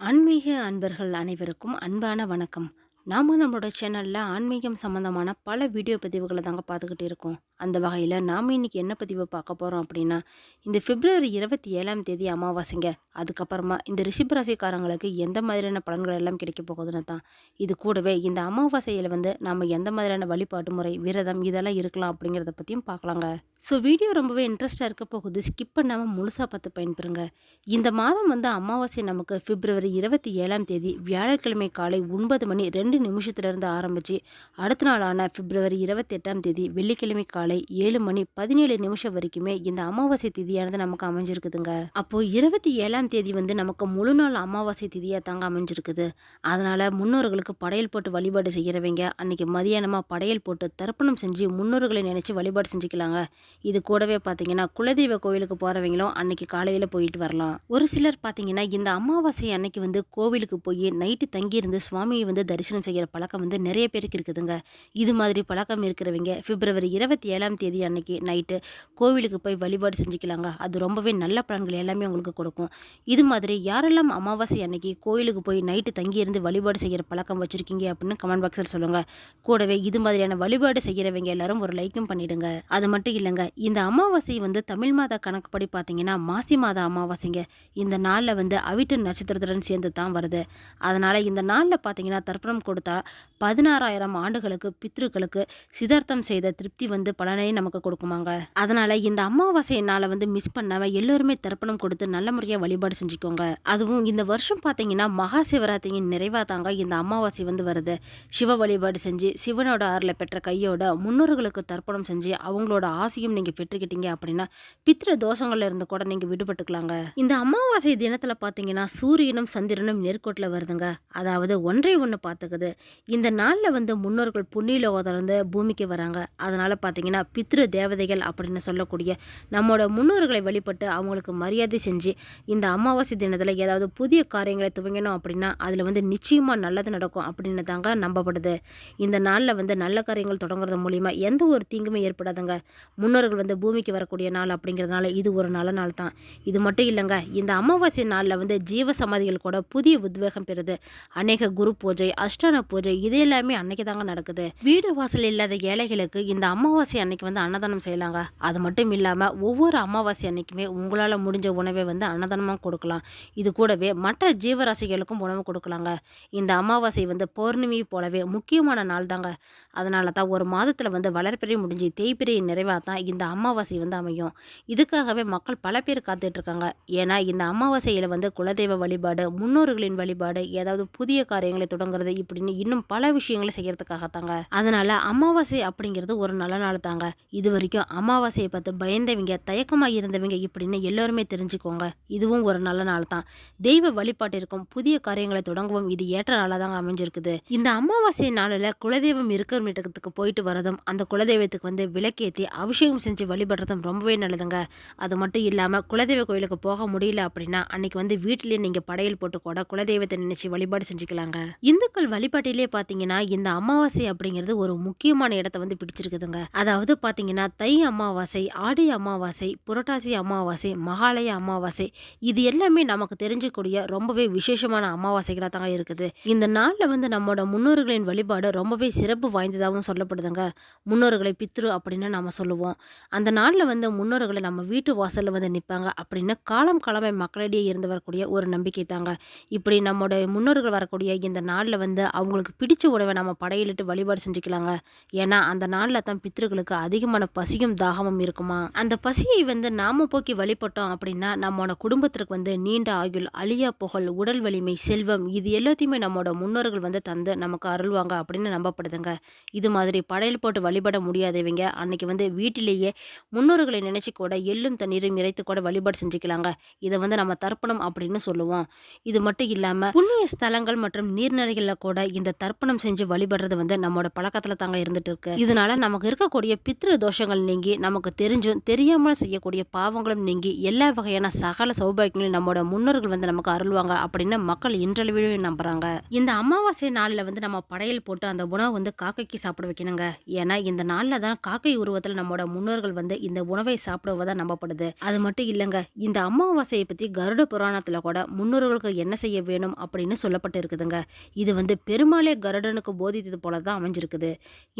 ஆன்மீக அன்பர்கள் அனைவருக்கும் அன்பான வணக்கம். நாம நம்மளோட சேனலில் ஆன்மீகம் சம்மந்தமான பல வீடியோ பதிவுகளை தாங்க பார்த்துக்கிட்டு இருக்கோம். அந்த வகையில் நாம் இன்றைக்கி என்ன பதிவு பார்க்க போகிறோம் அப்படின்னா இந்த பிப்ரவரி இருபத்தி ஏழாம் தேதி அமாவாசைங்க. அதுக்கப்புறமா இந்த ரிஷிபராசிக்காரங்களுக்கு எந்த மாதிரியான பலன்கள் எல்லாம் கிடைக்க போகுதுன்னு தான். இது கூடவே இந்த அமாவாசையில் வந்து நம்ம எந்த மாதிரியான வழிபாட்டு முறை விரதம் இதெல்லாம் இருக்கலாம் அப்படிங்கிறத பற்றியும் பார்க்கலாங்க. ஸோ வீடியோ ரொம்பவே இன்ட்ரெஸ்ட்டாக இருக்க போகுது. ஸ்கிப் பண்ணாமல் முழுசாக பார்த்து பயன்பெறுங்க. இந்த மாதம் வந்து அமாவாசை நமக்கு பிப்ரவரி இருபத்தி ஏழாம் தேதி வியாழக்கிழமை காலை ஒன்பது மணி ரெண்டு நிமிஷத்துலேருந்து ஆரம்பித்து அடுத்த நாளான பிப்ரவரி இருபத்தி எட்டாம் தேதி வெள்ளிக்கிழமை காலை ஏழு மணி பதினேழு நிமிஷம் வரைக்குமே இந்த அமாவாசை திதியானது நமக்கு அமைஞ்சிருக்குதுங்க. அப்போது இருபத்தி ஏழாம் தேதி வந்து நமக்கு முழு நாள் அமாவாசை திதியாக தாங்க அமைஞ்சிருக்குது. அதனால் முன்னோர்களுக்கு படையல் போட்டு வழிபாடு செய்கிறவங்க அன்னைக்கு மதியானமாக படையல் போட்டு தர்ப்பணம் செஞ்சு முன்னோர்களை நினச்சி வழிபாடு செஞ்சுக்கலாங்க. இது கூடவே பார்த்தீங்கன்னா குலதெய்வ கோவிலுக்கு போகிறவங்களும் அன்னைக்கு காலையில் போயிட்டு வரலாம். ஒரு சிலர் பார்த்தீங்கன்னா இந்த அமாவாசை அன்னைக்கு வந்து கோவிலுக்கு போய் நைட்டு தங்கியிருந்து சுவாமியை வந்து தரிசனம் செய்கிற பழக்கம் வந்து நிறைய பேருக்கு இருக்குதுங்க. இது மாதிரி பழக்கம் இருக்கிறவங்க பிப்ரவரி இருபத்தி ஏழாம் தேதி அன்னைக்கு நைட்டு கோவிலுக்கு போய் வழிபாடு செஞ்சுக்கலாங்க. அது ரொம்பவே நல்ல பலன்கள் எல்லாமே உங்களுக்கு கொடுக்கும். இது மாதிரி யாரெல்லாம் அமாவாசை அன்னைக்கு கோயிலுக்கு போய் நைட்டு தங்கியிருந்து வழிபாடு செய்கிற பழக்கம் வச்சுருக்கீங்க அப்படின்னு கமெண்ட் பாக்ஸில் சொல்லுங்கள் கூடவே இது மாதிரியான வழிபாடு செய்கிறவங்க எல்லாரும் ஒரு லைக்கும் பண்ணிடுங்க. அது மட்டும் இல்லைங்க இந்த அமாவாசை வந்து தமிழ் மாத கணக்குப்படி பார்த்தீங்கன்னா மாசி மாத அமாவாசைங்க. இந்த நாளில் வந்து அவிட்டு நட்சத்திரத்துடன் சேர்ந்து தான் வருது. அதனால் இந்த நாளில் பார்த்தீங்கன்னா தர்ப்பணம் கொடுத்தா பதினாறாயிரம் ஆண்டுகளுக்கு பித்ருக்களுக்கு சிதார்த்தம் செய்த திருப்தி வந்து பல பலனையும் நமக்கு கொடுக்குமாங்க. அதனால் இந்த அமாவாசை நாளை வந்து மிஸ் பண்ணாமல் எல்லோருமே தர்ப்பணம் கொடுத்து நல்ல முறையாக வழிபாடு செஞ்சுக்கோங்க. அதுவும் இந்த வருஷம் பார்த்தீங்கன்னா மகா சிவராத்திரியின் நிறைவாக தாங்க இந்த அமாவாசை வந்து வருது. சிவ வழிபாடு செஞ்சு சிவனோட ஆறில் பெற்ற கையோட முன்னோர்களுக்கு தர்ப்பணம் செஞ்சு அவங்களோட ஆசையும் நீங்கள் பெற்றுக்கிட்டீங்க அப்படின்னா பித்திர தோஷங்கள்ல இருந்து கூட நீங்கள் விடுபட்டுக்கலாங்க. இந்த அமாவாசை தினத்தில் பார்த்தீங்கன்னா சூரியனும் சந்திரனும் நேர்கோட்டில் வருதுங்க. அதாவது ஒன்றை ஒன்று பார்த்துக்குது. இந்த நாளில் வந்து முன்னோர்கள் புண்ணிய லோகத்திலிருந்து பூமிக்கு வராங்க. அதனால் பார்த்தீங்கன்னா பித்ரு தேவதைகள் அப்படின்னு சொல்லக்கூடிய நம்மளோட முன்னோர்களை வழிபட்டு அவங்களுக்கு மரியாதை செஞ்சு இந்த அமாவாசை தினத்தில் ஏதாவது புதிய காரியங்களை துவங்கணும் அப்படின்னா அதில் வந்து நிச்சயமாக நல்லது நடக்கும் அப்படின்னு தாங்க நம்பப்படுது. இந்த நாளில் வந்து நல்ல காரியங்கள் தொடங்குறது மூலிமா எந்த ஒரு தீங்குமே ஏற்படாதுங்க. முன்னோர்கள் வந்து பூமிக்கு வரக்கூடிய நாள் அப்படிங்கிறதுனால இது ஒரு நல்ல நாள் தான். இது மட்டும் இல்லைங்க இந்த அமாவாசை நாளில் வந்து ஜீவ சமாதிகள் கூட புதிய உத்வேகம் பெறுது. அநேக குரு பூஜை அஷ்டான பூஜை இது எல்லாமே அன்னைக்கு தாங்க நடக்குது. வீடு வாசல் இல்லாத ஏழைகளுக்கு இந்த அமாவாசை அன்னைக்கு வந்து அன்னதானம் செய்யலாங்க. அது மட்டும் இல்லாமல் ஒவ்வொரு அமாவாசை அன்னைக்குமே உங்களால் முடிஞ்ச உணவை வந்து அன்னதானமாக கொடுக்கலாம். இது கூடவே மற்ற ஜீவராசிகளுக்கும் உணவு கொடுக்கலாங்க. இந்த அமாவாசை வந்து பௌர்ணமி போலவே முக்கியமான நாள் தாங்க. அதனால தான் ஒரு மாதத்தில் வந்து வளர்ப்பிறை முடிஞ்சு தேய்பிறை நிறைவாக தான் இந்த அமாவாசை வந்து அமையும். இதுக்காகவே மக்கள் பல பேர் காத்துட்ருக்காங்க. ஏன்னா இந்த அமாவாசையில் வந்து குலதெய்வ வழிபாடு முன்னோர்களின் வழிபாடு ஏதாவது புதிய காரியங்களை தொடங்குறது இப்படின்னு இன்னும் பல விஷயங்களை செய்கிறதுக்காகத்தாங்க அதனால் அமாவாசை அப்படிங்கிறது ஒரு நல்ல நாள் தான் இருக்காங்க இது வரைக்கும் அமாவாசையை பார்த்து பயந்தவங்க தயக்கமாக இருந்தவங்க இப்படின்னு எல்லோருமே தெரிஞ்சுக்கோங்க. இதுவும் ஒரு நல்ல நாள் தான். தெய்வ வழிபாட்டிற்கும் புதிய காரியங்களை தொடங்கவும் இது ஏற்ற நாளாக தாங்க அமைஞ்சிருக்குது. இந்த அமாவாசை நாளில் குலதெய்வம் இருக்கிற இடத்துக்கு போயிட்டு வரதும் அந்த குலதெய்வத்துக்கு வந்து விளக்கேற்றி அபிஷேகம் செஞ்சு வழிபடுறதும் ரொம்பவே நல்லதுங்க. அது மட்டும் இல்லாமல் குலதெய்வ கோயிலுக்கு போக முடியல அப்படின்னா அன்னைக்கு வந்து வீட்டிலேயே நீங்கள் படையல் போட்டு கூட குலதெய்வத்தை நினைச்சு வழிபாடு செஞ்சுக்கலாங்க. இந்துக்கள் வழிபாட்டிலே பார்த்தீங்கன்னா இந்த அமாவாசை அப்படிங்கிறது ஒரு முக்கியமான இடத்த வந்து பிடிச்சிருக்குதுங்க. அதாவது பார்த்தீங்கன்னா தை அமாவாசை ஆடி அமாவாசை புரட்டாசி அமாவாசை மகாலய அமாவாசை இது எல்லாமே நமக்கு தெரிஞ்சக்கூடிய ரொம்பவே விசேஷமான அமாவாசைகளாக தாங்க இருக்குது. இந்த நாளில் வந்து நம்மளோட முன்னோர்களின் வழிபாடு ரொம்பவே சிறப்பு வாய்ந்ததாகவும் சொல்லப்படுதுங்க. முன்னோர்களை பித்ரு அப்படின்னு நம்ம சொல்லுவோம். அந்த நாளில் வந்து முன்னோர்களை நம்ம வீட்டு வாசலில் வந்து நிற்பாங்க அப்படின்னு காலம் காலமே மக்களிடையே இருந்து வரக்கூடிய ஒரு நம்பிக்கை தாங்க. இப்படி நம்மளோட முன்னோர்கள் வரக்கூடிய இந்த நாளில் வந்து அவங்களுக்கு பிடிச்ச உணவை நம்ம படையிலிட்டு வழிபாடு செஞ்சுக்கலாங்க. ஏன்னா அந்த நாளில் தான் பித்ருக்களுக்கு அதிகமான பசியும் தாகமும் இருக்குமா? அந்த பசியை வந்து நாம போக்கி வழிபட்டோம் அப்படின்னா நம்மளோட குடும்பத்திற்கு வந்து நீண்ட ஆயுள் அழியா புகழ் உடல் வலிமை செல்வம் இது எல்லாத்தையுமே நம்மளோட முன்னோர்கள் வந்து தந்து நமக்கு அருள்வாங்க அப்படின்னு நம்பப்படுதுங்க. இது மாதிரி படையல் போட்டு வழிபட முடியாதவங்க அன்னைக்கு வந்து வீட்டிலேயே முன்னோர்களை நினைச்சு கூட எள்ளும் தண்ணீரும் இறைத்து கூட வழிபாடு செஞ்சுக்கலாங்க. இதை வந்து நம்ம தர்ப்பணம் அப்படின்னு சொல்லுவோம். இது மட்டும் இல்லாமல் புண்ணிய ஸ்தலங்கள் மற்றும் நீர்நிலைகளில் கூட இந்த தர்ப்பணம் செஞ்சு வழிபடுறது வந்து நம்மளோட பழக்கத்தில் தாங்க இருந்துட்டு இருக்கு. இதனால நமக்கு இருக்கக்கூடிய பித்ரு தோஷங்கள் நீங்கி நமக்கு தெரிஞ்சும் தெரியாமல் செய்யக்கூடிய பாவங்களும் நீங்கி எல்லா வகையான சகல சௌபாகியங்களையும் நம்மளோட முன்னோர்கள் வந்து நமக்கு அருள்வாங்க அப்படின்னு மக்கள் இன்றளவிலும் நம்புறாங்க. இந்த அமாவாசை நாளில் வந்து நம்ம படையல் போட்டு அந்த உணவை வந்து காக்கைக்கு சாப்பிட வைக்கணுங்க. ஏன்னா இந்த நாளில் தான் காக்கை உருவத்தில் நம்மளோட முன்னோர்கள் வந்து இந்த உணவை சாப்பிடுவதா நம்பப்படுது. அது மட்டும் இல்லைங்க இந்த அமாவாசையை பற்றி கருட புராணத்தில் கூட முன்னோர்களுக்கு என்ன செய்ய வேணும் அப்படின்னு சொல்லப்பட்டு இருக்குதுங்க. இது வந்து பெருமாளே கருடனுக்கு போதித்தது போல தான் அமைஞ்சிருக்குது.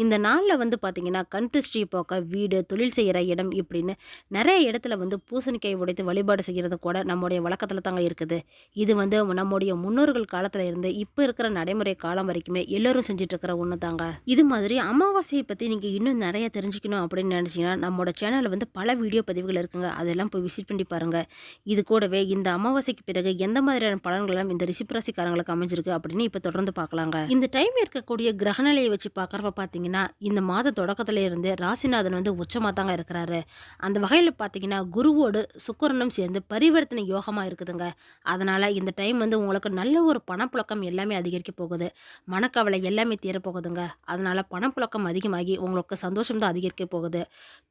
இந்த நாளில் வந்து பார்த்தீங்கன்னா கண் திருஷ்டி போக்க வீடு தொழில் செய்கிற இடம் இப்படின்னு நிறைய இடத்துல வந்து பூசணிக்காய் உடைத்து வழிபாடு செய்கிறது கூட நம்முடைய வழக்கத்தில் தாங்க இருக்குது. இது வந்து நம்முடைய முன்னோர்கள் காலத்தில் இருந்து இப்போ இருக்கிற நடைமுறை காலம் வரைக்குமே எல்லோரும் செஞ்சிட்ருக்கிற ஒன்று தாங்க. இது மாதிரி அமாவாசையை பற்றி நீங்கள் இன்னும் நிறைய தெரிஞ்சுக்கணும் அப்படின்னு நினச்சிங்கன்னா நம்மளோட சேனலில் வந்து பல வீடியோ பதிவுகள் இருக்குங்க. அதெல்லாம் போய் விசிட் பண்ணி பாருங்கள் இது கூடவே இந்த அமாவாசைக்கு பிறகு எந்த மாதிரியான பலன்களெல்லாம் இந்த ரிசிப்ராசிக்காரங்களுக்கு அமைஞ்சிருக்கு அப்படின்னு இப்போ தொடர்ந்து பார்க்கலாங்க இந்த டைம் இருக்கக்கூடிய கிரகநிலையை வச்சு பார்க்குறப்ப பார்த்தீங்கன்னா இந்த மாத தொடக்கத்துல இருந்து ராசிநாதன் வந்து உச்சமாக தாங்க இருக்கிறாரு. அந்த வகையில் பார்த்தீங்கன்னா குருவோடு சுக்கரனும் சேர்ந்து பரிவர்த்தனை யோகமாக இருக்குதுங்க. அதனால் இந்த டைம் வந்து உங்களுக்கு நல்ல ஒரு பணப்புழக்கம் எல்லாமே அதிகரிக்க போகுது. மனக்கவலை எல்லாமே தீரப்போகுதுங்க. அதனால் பணப்புழக்கம் அதிகமாகி உங்களுக்கு சந்தோஷம் தான் அதிகரிக்க போகுது.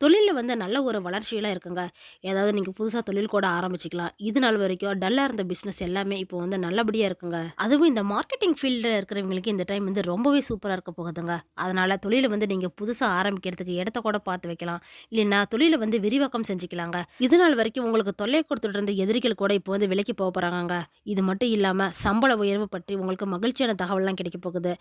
தொழிலில் வந்து நல்ல ஒரு வளர்ச்சியெல்லாம் இருக்குங்க. ஏதாவது நீங்கள் புதுசாக தொழில் கூட ஆரம்பிச்சிக்கலாம். இது நாள் வரைக்கும் டல்லாக இருந்த பிஸ்னஸ் எல்லாமே இப்போ வந்து நல்லபடியாக இருக்குங்க. அதுவும் இந்த மார்க்கெட்டிங் ஃபீல்டில் இருக்கிறவங்களுக்கு இந்த டைம் வந்து ரொம்பவே சூப்பராக இருக்க போகுதுங்க. அதனால் தொழிலை வந்து நீங்கள் புதுசாக ஆரம்பிக்கிறதுக்கு இடத்த கூட பார்த்து வைக்கலாம். இல்லைன்னா தொழிலை வந்து விரிவாக்கம் செஞ்சுக்கலாங்க. இது நாள் வரைக்கும் உங்களுக்கு தொல்லை கொடுத்துட்டு இருந்த எதிரிகள் கூட இப்போ வந்து விலைக்கு போக போகிறாங்க இது மட்டும் இல்லாமல் சம்பள உயர்வு பற்றி உங்களுக்கு மகிழ்ச்சியான தகவல்லாம் கிடைக்க போகுது.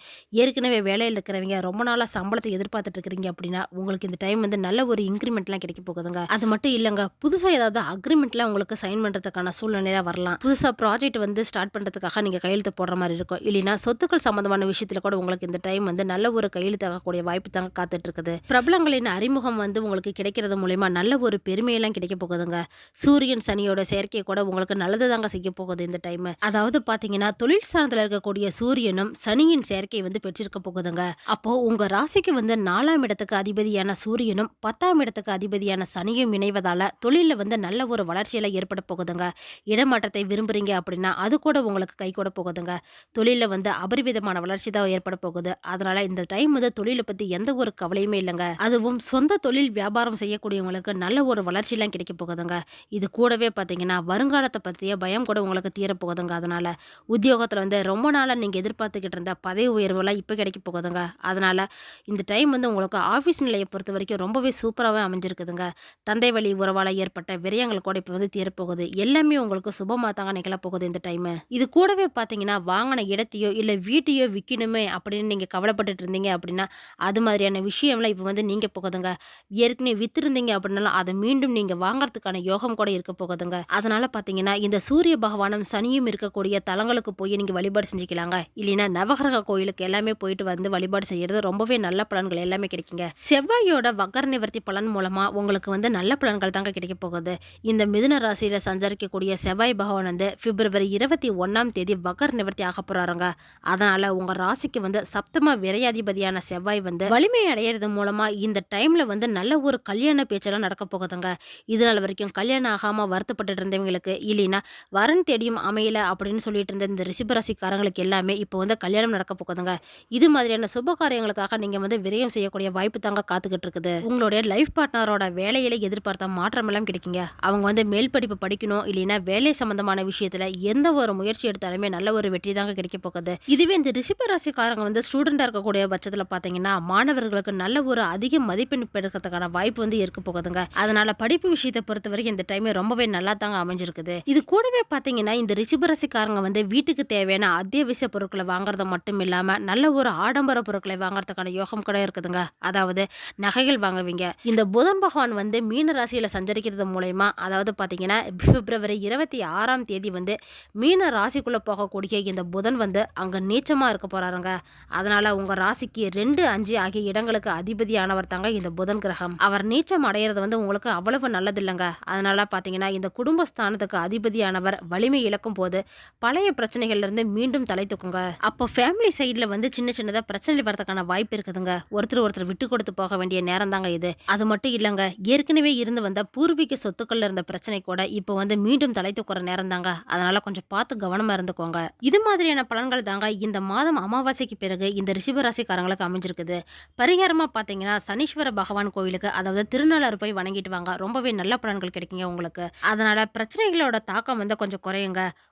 ஏற்கனவே வேலையில் இருக்கிறவங்க ரொம்ப நாளாக சம்பளத்தை எதிர்பார்த்துட்டு இருக்கிறீங்க அப்படின்னா உங்களுக்கு இந்த டைம் வந்து நல்ல ஒரு இன்க்ரிமெண்ட்லாம் கிடைக்க போகுதுங்க. அது மட்டும் இல்லைங்க புதுசாக ஏதாவது அக்ரிமெண்ட்லாம் உங்களுக்கு சைன் பண்ணுறதுக்கான சூழ்நிலையாக வரலாம். புதுசாக ப்ராஜெக்ட் வந்து ஸ்டார்ட் பண்ணுறதுக்காக நீங்கள் கையெழுத்து போடுற மாதிரி இருக்கும். இல்லைன்னா சொத்துக்கள் சம்மந்தமான விஷயத்தில் கூட உங்களுக்கு இந்த டைம் வந்து நல்ல ஒரு கையெழுத்தாகக்கூடிய வாய்ப்பு தாங்க காத்துட்டு இருக்குது. நட்சத்திரங்களின் அறிமுகம் வந்து உங்களுக்கு கிடைக்கிறது மூலயமா நல்ல ஒரு பெருமையெல்லாம் கிடைக்க போகுதுங்க. சூரியன் சனியோட செயற்கை கூட உங்களுக்கு நல்லது தாங்க செய்ய போகுது இந்த டைம் அதாவது பார்த்தீங்கன்னா தொழில் சார்ந்தில் இருக்கக்கூடிய சூரியனும் சனியின் செயற்கை வந்து பெற்றிருக்க போகுதுங்க. அப்போ உங்க ராசிக்கு வந்து நாலாம் இடத்துக்கு அதிபதியான சூரியனும் பத்தாம் இடத்துக்கு அதிபதியான சனியும் இணைவதால தொழிலில் வந்து நல்ல ஒரு வளர்ச்சியெல்லாம் ஏற்பட போகுதுங்க. இடமாற்றத்தை விரும்புறீங்க அப்படின்னா அது கூட உங்களுக்கு கை கூட போகுதுங்க. தொழிலில் வந்து அபரிவிதமான வளர்ச்சி தான் ஏற்பட போகுது. அதனால இந்த டைம் வந்து தொழிலை பற்றி எந்த ஒரு கவலையுமே இல்லைங்க. அதுவும் சொந்த தொழில் வியாபாரம் செய்யக்கூடியவங்களுக்கு நல்ல ஒரு வளர்ச்சியெலாம் கிடைக்க போகுதுங்க. இது கூடவே பார்த்தீங்கன்னா வருங்காலத்தை பற்றிய பயம் கூட உங்களுக்கு தீரப்போகுதுங்க அதனால் உத்தியோகத்தில் வந்து ரொம்ப நாளாக நீங்கள் எதிர்பார்த்துக்கிட்டு இருந்த பதவி உயர்வுலாம் இப்போ கிடைக்க போகுதுங்க. அதனால் இந்த டைம் வந்து உங்களுக்கு ஆஃபீஸ் நிலையை பொறுத்த வரைக்கும் ரொம்பவே சூப்பராகவே அமைஞ்சிருக்குதுங்க. தந்தை வழி உறவால் ஏற்பட்ட விரயங்கள் கூட இப்போ வந்து தீரப்போகுது எல்லாமே உங்களுக்கு சுபமாக தாங்க நிகழப்போகுது இந்த டைமு. இது கூடவே பார்த்தீங்கன்னா வாங்கின இடத்தையோ இல்லை வீட்டையோ விற்கணுமே அப்படின்னு நீங்கள் கவலைப்பட்டுட்டு இருந்தீங்க அப்படின்னா அது மாதிரியான விஷயம்லாம் இப்போ வந்து நீங்கள் போகுதுங்க. ஏற்கனவே வித்திருந்தீங்க அப்படின்னாலும் அதை மீண்டும் நீங்கள் வாங்கறதுக்கான யோகம் கூட இருக்க போகுதுங்க. அதனால பார்த்தீங்கன்னா இந்த சூரிய பகவானும் சனியும் இருக்கக்கூடிய தலங்களுக்கு போய் நீங்கள் வழிபாடு செஞ்சுக்கலாங்க. இல்லைன்னா நவகிரக கோயிலுக்கு எல்லாமே போயிட்டு வந்து வழிபாடு செய்யறது ரொம்பவே நல்ல பலன்கள் எல்லாமே கிடைக்குங்க. செவ்வாயோட வக்கர நிவர்த்தி பலன் மூலமா உங்களுக்கு வந்து நல்ல பலன்கள் தாங்க கிடைக்க போகுது. இந்த மிதுன ராசியில சஞ்சரிக்கக்கூடிய செவ்வாய் பகவான் வந்து பிப்ரவரி இருபத்தி ஒன்னாம் தேதி வகர் நிவர்த்தி ஆக போறாருங்க. அதனால உங்க ராசிக்கு வந்து சப்தம விரையாதிபதியான செவ்வாய் வந்து வலிமை அடையிறது மூலமா இந்த டைமில் வந்து நல்ல ஒரு கல்யாண பேச்செல்லாம் நடக்க போகுதுங்க. இது நாள் வரைக்கும் கல்யாணம் ஆகாமல் வருத்தப்பட்டு இருந்தவங்களுக்கு இல்லைன்னா வரன் தேடியும் அமையல அப்படின்னு சொல்லிட்டு இருந்த இந்த ரிஷபராசிக்காரங்களுக்கு எல்லாமே இப்போ வந்து கல்யாணம் நடக்க போகுதுங்க. இது மாதிரியான சுப காரியங்களுக்காக நீங்கள் வந்து விரயம் செய்யக்கூடிய வாய்ப்பு தாங்க காத்துக்கிட்டு இருக்குது. உங்களுடைய லைஃப் பார்ட்னரோட வேலையில எதிர்பார்த்த மாற்றம் எல்லாம் கிடைக்குங்க. அவங்க வந்து மேல் படிப்பு படிக்கணும் இல்லைன்னா வேலை சம்பந்தமான விஷயத்தில் எந்த ஒரு முயற்சி எடுத்தாலுமே நல்ல ஒரு வெற்றி தாங்க கிடைக்க போகுது. இதுவே இந்த ரிஷப ராசிக்காரங்க வந்து ஸ்டூடெண்டாக இருக்கக்கூடிய பட்சத்தில் பார்த்தீங்கன்னா மாணவர்களுக்கு நல்ல ஒரு அதிக மதிப்பெண் பெறுறதுக்கான வாய்ப்பு வந்து இருக்க போகுதுங்க. அதனால படிப்பு விஷயத்தை பொறுத்த வரைக்கும் இந்த டைம் ரொம்பவே நல்லா தாங்க அமைஞ்சிருக்குது. இது கூடவே பார்த்தீங்கன்னா இந்த ரிஷபராசிக்காரங்க வந்து வீட்டுக்கு தேவையான அத்தியாவசிய பொருட்களை வாங்குறது மட்டும் இல்லாம நல்ல ஒரு ஆடம்பர பொருட்களை வாங்குறதுக்கான யோகம் கூட இருக்குதுங்க. அதாவது நகைகள் வாங்குவீங்க. இந்த புதன் பகவான் வந்து மீன ராசியில சஞ்சரிக்கிறது மூலயமா அதாவது பார்த்தீங்கன்னா பிப்ரவரி இருபத்தி ஆறாம் தேதி வந்து மீன ராசிக்குள்ள போகக்கூடிய இந்த புதன் வந்து அங்க நீச்சமா இருக்க போறாருங்க. அதனால உங்க ராசிக்கு ரெண்டு அஞ்சு ஆகிய இடங்களுக்கு அதிபதியானவர் தாங்க இந்த புதன் கிரகம். அவர் நீச்சம் அடையிறது வந்து உங்களுக்கு அவ்வளவு நல்லது இல்லைங்க அதனால பாத்தீங்கன்னா இந்த குடும்பஸ்தானத்துக்கு அதிபதியானவர் வலிமை இழக்கும் போது பழைய பிரச்சனைகள்ல இருந்து மீண்டும் தலை தூக்குங்க. அப்போ ஃபேமிலி சைடில் வந்து சின்ன சின்னதா பிரச்சனை வரதுக்கான வாய்ப்பு இருக்குதுங்க. ஒருத்தர் ஒருத்தர் விட்டு கொடுத்து போக வேண்டிய நேரம் தாங்க இது. அது மட்டும் இல்லைங்க ஏற்கனவே இருந்து வந்த பூர்வீக சொத்துக்கள்ல இருந்த பிரச்சனை கூட இப்போ வந்து மீண்டும் தலை தூக்குற நேரம் தாங்க. அதனால கொஞ்சம் பார்த்து கவனமா இருந்துக்கோங்க. இது மாதிரியான பலன்கள் தாங்க இந்த மாதம் அமாவாசைக்கு பிறகு இந்த ரிஷபராசிக்காரங்களுக்கு அமைஞ்சிருக்குது. பரிகாரமா பார்த்தீங்கன்னா சனி சனீஸ்வர பகவான் கோயிலுக்கு அதாவது திருநள்ளாறு போய் வணங்கிட்டு வாங்க. ரொம்பவே நல்ல பலன்கள் கிடைக்குங்க உங்களுக்கு. அதனால பிரச்சனைகளோட தாக்கம் வந்து கொஞ்சம் குறையுங்க.